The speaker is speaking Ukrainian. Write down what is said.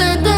instead